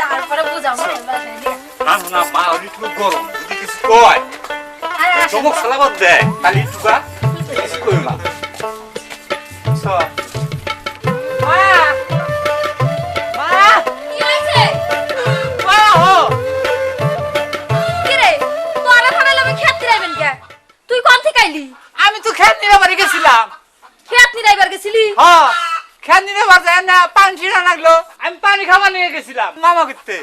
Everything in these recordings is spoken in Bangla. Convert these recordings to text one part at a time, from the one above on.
তারপরে বুঝাবো। না না মা ওই একটু গরম যদি কিছু কয়? চমক সালাবাদ দেয় খালি টুকা কিছু কই মা? মা কি হয়েছে? মা হো কি রে তোরা ফাড়ালে আমি খেত নিরাইবেন কে? তুই কোন থেকে আইলি? আমি তো খেত নিয়ে গেছিলাম। খেত নিরাইবার গেছিলি? হ্যাঁ। খেত নিয়ে বাজে না পানি ছিড়া লাগল। আমি পানি খাবার নিয়ে গেছিলাম। মামা করতে।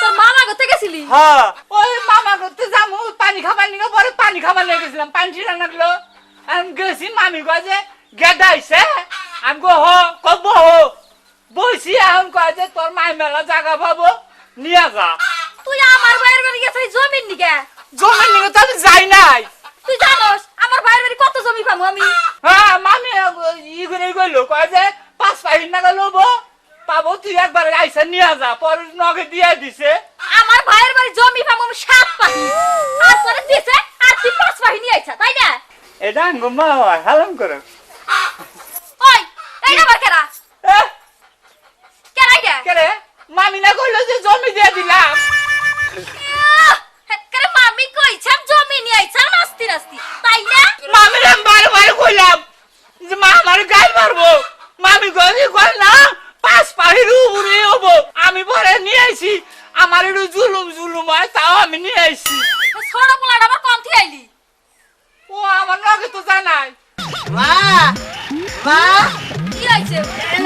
তোর মামা গেছিলি? হ্যাঁ। ওই মামা করতে যাব পানি খাবার নিয়ে পরে পানি খাবার নিয়ে গেছিলাম পানি ছিড়া লাগল। আমি গেছি মামি কাজে গেদাইছে আমি গো হো কব হো বসি এখন কয় যে তোর মাই মেলা জায়গা পাবো নিয়ে যা। তুই আমার বাইরের বাড়ি গেছিস জমির নিকে? তো আমি যাই নাই। তুই জানোস আমার বাইরের বাড়ি কত জমি পাবো আমি? হ্যাঁ মামি ই করে গেলো কয় যে পাঁচ পাহিন নাগা লোবো পাবো তুই একবার আইসা নিয়ে যা পরে নগে দিয়ে দিছে। আমার ভাইয়ের বাড়ি জমি পাবো আমি সাত পাহি আর পরে দিছে আর তুই পাঁচ পাহি নিয়ে আইছা তাই না? এটা মা হয় হালাম করে। ওই এইটা আবার কেরা? কেরাই দে কেরে? মামি না কইলো যে জমি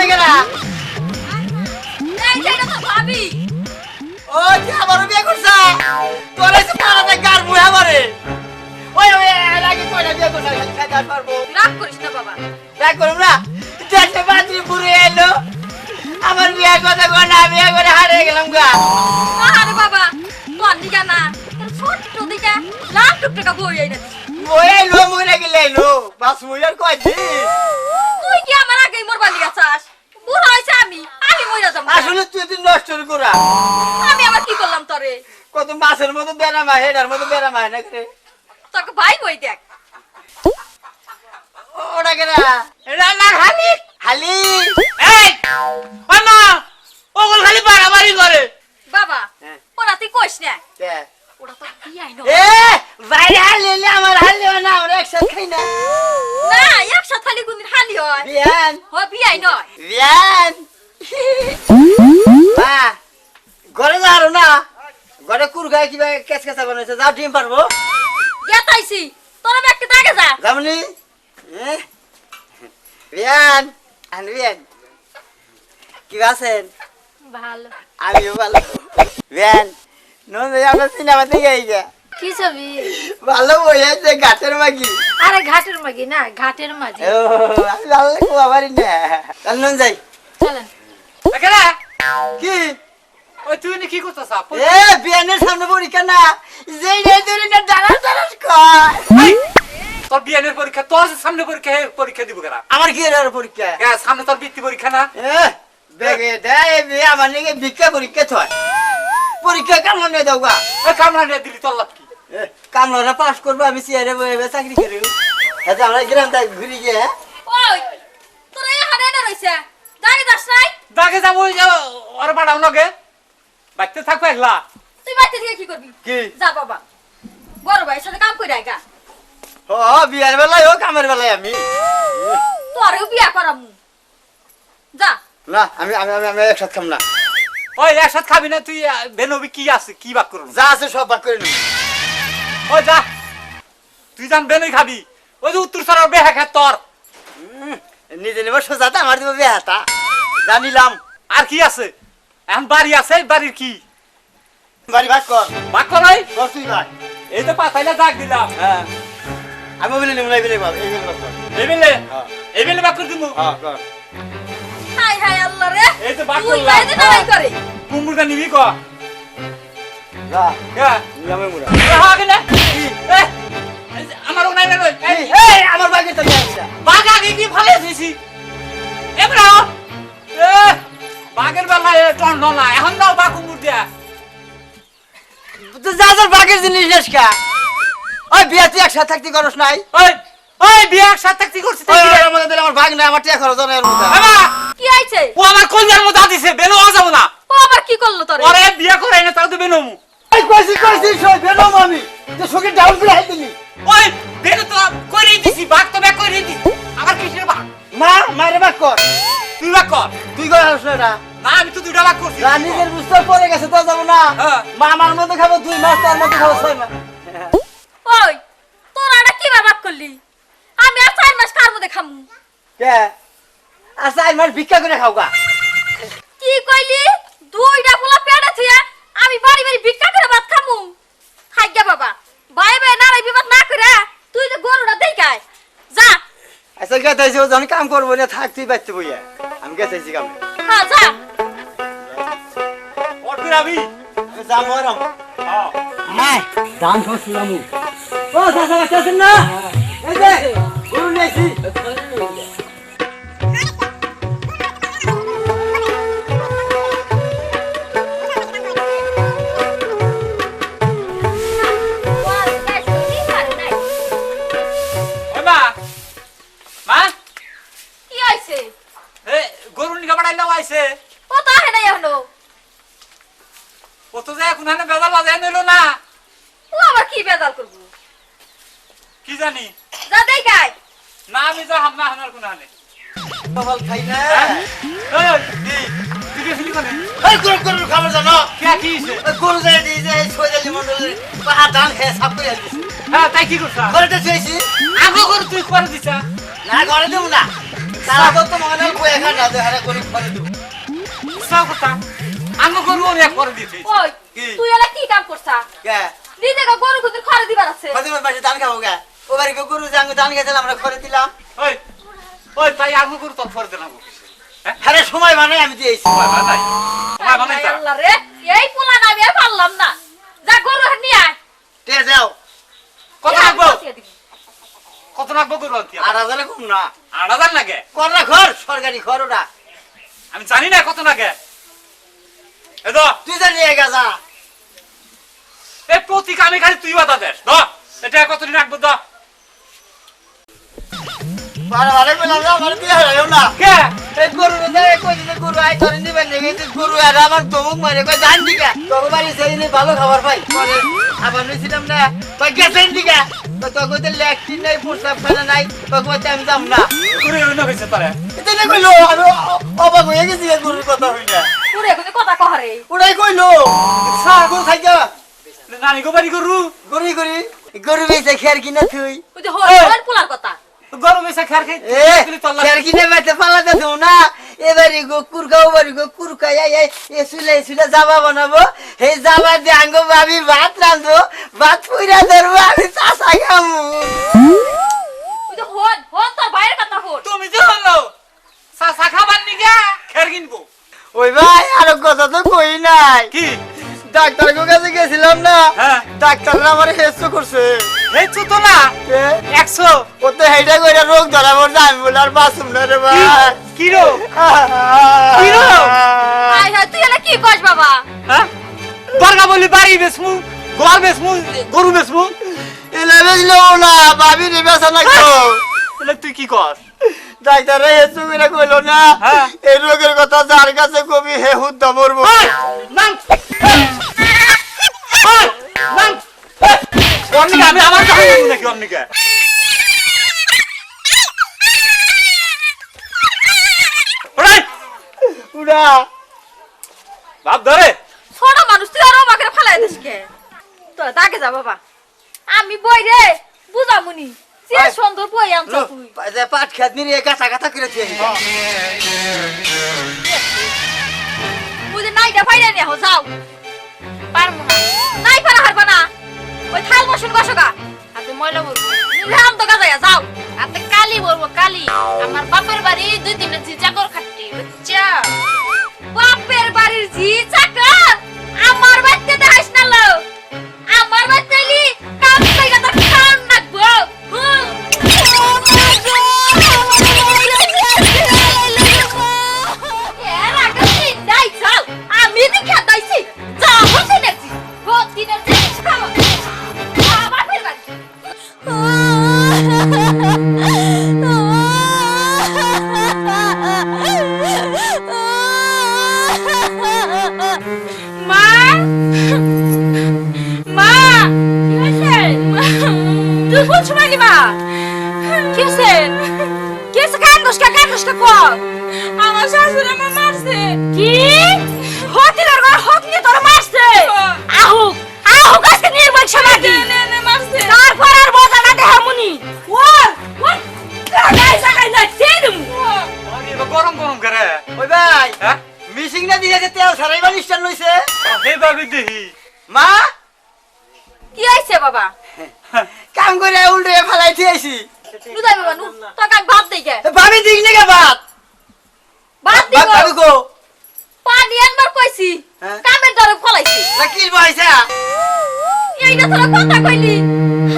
হইছে এনে এই যে তো ভাবি। ও যে আমারও বিয়ে করছা? তোর এসে পাড়াতে গার মুহে মারে। ওই ওই এর আগে কয়টা বিয়ে করছা? খাইতে আর পারব রাগ করিস না বাবা। দেখ করুম না? দেশে বাদ্রি পুরে এলো। আমার বিয়ে কথা কয় না বিয়ে করে হারিয়ে গেলাম গা। আরে বাবা তোর দিকে না ছোট্ট দিকে লাখ টাকা বই আইনা ওই এলো মরে গেলে এলো। বাস মুই আর কয় দিন তুই কি আমার আগে মরবা লিগা চাস বুড়া হইছে আমি আমি মইরা যাব আসলে তুই তুই আমি আবার কি করলাম তোরে? কত মাছের মতো বেড়ামা হেডার মতো বেড়ামা না করে তোকে ভাই বই দেখ? ওটা কেনা রান্না খালি। এই মা খালি বাড়াবাড়ি করে। বাবা হ্যাঁ। ওরা তুই কইস না? কে? ওরা তো বিয়াই না এ বাইরে হারলে আমার হারলে না আমরা একসাথে খাই না। না একসাথে খালি কোনদিন হালি হয়? বিয়ান। ও বিয়াই নয়। বিয়ান। মা ঘরে যাও না। ঘরে কুরগায় কিবা কেচ কেচা বানাইছে যাও ডিম পারব। গেতাইছি তোরা ব্যাগকে দাগে যা। যাবনি বিয়ান আন বিয়ান কি আছেন? ভালো। আমিও ভালো। বিয়ান নন্দে আমরা সিনেমা থেকে আইগা কি ছবি? ভালো আছে গাছের মাগি। আরে ঘাটের মাঝি না ঘাটের মাঝি। ও আমি ভালো লাগবো আবার না। তাহলে নন যাই। চলেন। কি? ওই তুই নি কি করতেছ? এ বিয়ানের সামনে পরীক্ষা না। যেই নেই তুই না দাঁড়া দাঁড়া কয় তোর বিয়ানের পরীক্ষা তোর সামনে পরীক্ষা হে পরীক্ষা দিব কেনা আমার কি এর পরীক্ষা। হ্যাঁ সামনে তোর বৃত্তি পরীক্ষা না? এ বেগে দেয় বিয়ে আমার নাকি ভিক্ষা পরীক্ষা থয়। পরীক্ষা কেমন নেই দাও গা। ওই কামলা নিয়ে দিলি তোর লাভ কি? পাস করব আমি সিয়ারে বয়ে বয়ে চাকরি করি। হ্যাঁ আমরা গ্রাম তাই ঘুরি গিয়ে ওই তোরা হাড়ে না রইছে দাগে যাস নাই? দাগে যাব ওর বাড়াও নগে। বাড়তে থাকব একলা। তুই বাড়িতে থেকে কি করবি? কি? যা বাবা। বড় ভাইয়ের সাথে কাম করে আইগা। ও বিয়ার বেলায় ও কামের বেলায় আমি। তোরেও বিয়া করামু। যা। না আমি আমি আমি আমি একসাথে খাম না। ওই একসাথে খাবি না তুই বেনবি কি আছে কি বাক করুন যা আছে সব ভাগ করে নেব। ওই যা। তুই জান বেনই খাবি। ওই যে উত্তর সরার বেহা খা তোর। নিজে নেব সোজাতে আমার দেবো বেহাতা জানিলাম আর কি আছে? এখন বাড়ি আছে বাড়ির কি? বাড়ি ভাগ কর। বাক করাই কর তুই ভাগ। এই তো পাতাইলে দাগ দিলাম হ্যাঁ। আমি বলি নেব না এই বলে ভাগ এই বলে ভাগ কর। এই বেলে? হ্যাঁ। এই বেলে বাক করে দিব হ্যাঁ কর। হাই হাই আল্লাহ রে। এই তো বাক তুই করলাম বাইরে দাঁড়াই করে। কুমড়ুটা নিবি ক? যা। হ্যাঁ। নিলামে মুরা হ্যাঁ কেন আমার নাই না রই এই আমার বাগে তো বাঘ আগে কি ফালে দিছি এবার এ। বাঘের বেলা এ টন না এখন দাও বাঘ কুমড় দিয়া। তো যা যা বাগের জিনিস নেস কা ওই বিয়া তুই একসাথে থাকতে করস নাই? ওই ওই বিয়ে একসাথে থাকতে করছিস ওই ওই, ওর মধ্যে দিলে আমার ভাগ নাই আমার টিয়া খরচ নাই মধ্যে। বাবা কি আইছে ও আমার কলজার মধ্যে দিছে বেলো যাব না। ও আবার বলল তোরে? ওরে বিয়ে করে এনে তাও তো বেনমু এই কইছি কইছি সই বেরোম আমি তো সুখে ডাউন করে হাই দিলি। ওই বেনু তো করে দিছি বাঘ তো ব্যাগ করে দিছি। আমার কিসের বাঘ? মা মারে বাক কর। তুই বাঘ কর। তুই কই আসছ না না আমি তো দুইটা করছি বুঝতে পড়ে গেছে তো যাব না। হ্যাঁ। মা আমার মধ্যে খাব দুই মাস তার মধ্যে খাব ছয় মাস ওই তোরা এটা কি বাবাক করলি? আমি আর চার মাস কার মধ্যে খামু? কে? আচ্ছা এই মাস ভিক্ষা করে খাও গা। কি কইলি? দুইটা পোলা পেটে থিয়া আমি বাড়ি বাড়ি ভিক্ষা করে ভাত খামু? খাইগা বাবা বাই বাই নারাই বিবাদ না করে তুই যে গরুটা দেখাই যা। আচ্ছা গেতাইছি ও যখন কাম করব না থাক তুই বাচ্চা বইয়া। আমি গেতাইছি কামে হ্যাঁ যা ওর করে আমি যাম ওরম হ্যাঁ মাই দান করছিলাম ও বাচ্চা আছেন না। এই যে গরু নিয়েছি সকাল খাই না। খাবার জানো? গরু যাই দিয়ে যে সৈদালি মন্ডলের পাহাড় ধান খেয়ে সাপ করে দিছি হ্যাঁ তাই কি করছা? ঘরেতে শুয়েছি। আগো গরু তুই করে দিছা? না ঘরে দেবো না। সারা বলতো মনে হয় বয়ে ঘাটা দেহারা করে ঘরে দেবো। সব কথা আগো গরু আমি করে দিছি। ওই তুই এলা কি কাম করছা? কে? নিজে গরু খুদের খড় দিবার আছে। ফাতিমার পাশে ধান খাব গে ও বাড়ি গরু যে আমি ধান খেয়েছিলাম আমরা ঘরে দিলাম। ওই ওই তাই আগো করে দিলাম হ্যাঁ? সময় মানে আমি দিয়েছি সময় বানাই সময় বানাই আল্লাহ আল্লাহ রে এই পোলা না আমি আর পারলাম না। যা গরু নিয়ে আয়। তে যাও। কত লাগবো আমি। কত লাগবো গরু আনতে আট হাজারে কম না। আট হাজার লাগে? কর না ঘর সরকারি ঘর ওটা। আমি জানি না কত লাগে। এ তো তুই যা নিয়ে গেছা এই প্রতি কামে খালি তুই বাধা দেস দ না। কে? এই গরু রে কই দিলে গরু আই ধরে নিবেন নাকি? তুই গরু আর আমার তমুক মারে। কই জান দিকে। তোর বাড়ি সেই নি ভালো খাবার পাই। পরে আবার নিছিলাম না। কই গেছেন দিকে? তো তো কইতে লেখটি নাই প্রস্তাব খানা নাই। তো কইতে আমি যাম না। করে এলো হয়েছে তারে? এটা না কইলো আমি অবাক হয়ে গেছি এই গরুর কথা হইনা পুরে খুদে কথা কহরে ওটাই কইলো সা গরু খাইকা নানি গো বাড়ি গরু? গরু গরি গরু বেচে খের কিনা তুই ওই যে হল পোলার কথা। খের কিনে দেবো না। এবারে গো কুরকা ওবারে গো কুরকা এই এই এ সুলে সুলে জামা বানাবো। এই জামা দিয়ে আঙ্গো ভাবি ভাত রাঁধবো। ভাত ধরবো আমি চাষা খামু। ওই হন হন তোর ভাইয়ের কথা হন। তুমি যে হলো চা খাবার নিগা খের কিনবো। ওই ভাই আরও কথা তো কই নাই। কি? ডাক্তার কাছে গেছিলাম না। হ্যাঁ। ডাক্তাররা আমার হেসু করছে। এই তো না এ, একশো। ও তো কইরা রোগ ধরা পড়ছে আমি বলে আর বাঁচুম না রে ভাই। কি? রো কি রো? হাই হাই তুই এলা কি কস বাবা? হ্যাঁ? বারগা বলি বাড়ি বেসমু গোয়াল বেসমু গরু বেসমু এলা বেজলো না ভাবি রে বেসা লাগতো তাহলে তুই কি কর ডাক্তার হেসু করে কইলো না হ্যাঁ। এই রোগের কথা যার কাছে কবি হে হুদ্দা মরবো। নাম। নাম। অন্যকে আমি আমার কাছে যাব নাকি অন্যকে? উড়া। ভাব ধরে। ছোট মানুষ তুই আরও আমাকে ফেলাই দিস কে? তোরা দাগে যা বাবা। আমি বই রে বুঝামুনি। সে। সুন্দর বই আনছ তুই। পাট খেত নিয়ে করে দিয়ে বুঝে নাইটা ফাইরা নিয়ে যাও। পারব ওই থাল বসুন গসগা হাতে ময়লা বলব রাম তো গাজায়া যাও। হাতে কালি বলব কালি। আমার বাপের বাড়ি দুই তিনটা চাকর খাটি বুঝছা? বাপের বাড়ির জি চাকর তেল সারাইবার নিষ্ঠান লইছে সেইভাবে দেখি মা? কি হয়েছে বাবা? কাম করে উল্টে ফেলাই দিয়েছি নুদাই বাবা নু আমি ভাত দেই কে ভাবি দিক নাকি বাপ ভাত? ভাত দিব। ভাবি গো পানি আনবার কইছি? কামের দরে ফলাইছি। না কি বইছে এইটা তোরা কথা কইলি।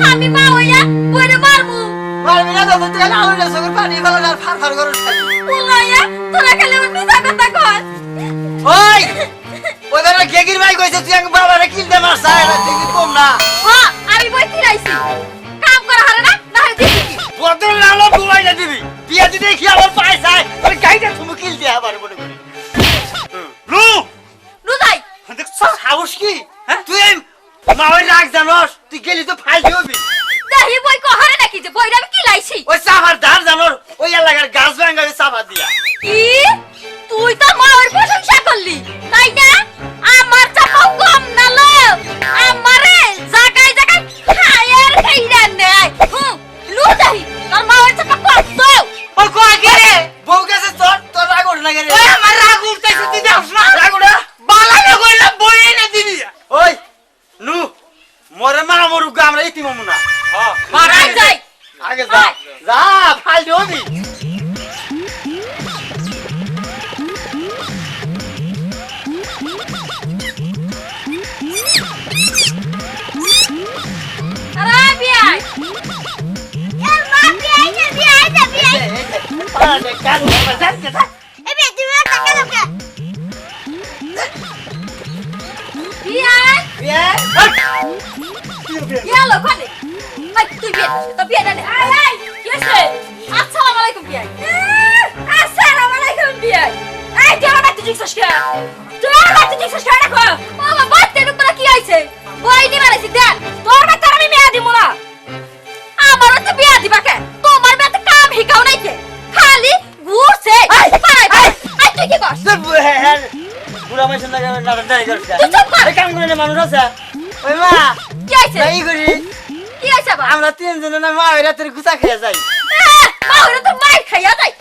আমি মা হইয়া বইরে মারমু। মারবি না তো তেল আলু না সগর পানি ফেলা আর ফার ফার করে খাই বলাইয়া তোরা খালি আমার মিথ্যা কথা কর ওই! বেটা গেগির ভাই কইছে তুই আগে বাবারে কিনতে মারছ না দেখি কম না। হ্যাঁ আমি বই ফিরাইছি কাম করা হারে না না হয় দিছি কি বদল নালো ঘুমাই না দিবি। বিয়া দিতে কি আমার পায় যায় ওই গাইটা তুমি কিল দিয়ে আবার মনে করি। লু নুদাই দেখছ সাহস কি? তুই এই মাওয়াই রাখ জানোস তুই গেলি তো ফাইল দিবি দেহি বই কহারে নাকি যে বইটা আমি কি লাইছি ওই চাফার ধার জানোর ওই এলাকার গাছ ভাঙাবে চাফা দিয়া। কি? তুই তো মায়ের প্রশংসা করলি তাই না? আমার চাপাও কম না লো। আমারে জাগায় জাগায় খায়ের খাইরা নেয়। হুম লুদাই তোর মায়ের চাপা কম তো কয় কে রে বউ গেছে তোর তোর রাগ উঠ না কে রে? ওই আমার রাগ উঠতেছে তুই দেখছ না। রাগ উঠা? বালা না কইলাম বই এনে দিবি। ওই নু মরে মা মরু আমরা ইতি মামু না। হ্যাঁ মারাই যাই। আগে যা যা ফাইল দিবি না নাটক দাঁড়িয়ে করছে তুই চুপ কর। এই কাম করে মানুষ আছে। ওই মা কি হইছে এই করি কি বা আমরা তিনজনে না মা ওই রাতের গুছা খেয়ে যাই। মা ওরা তো মাই খাইয়া যায়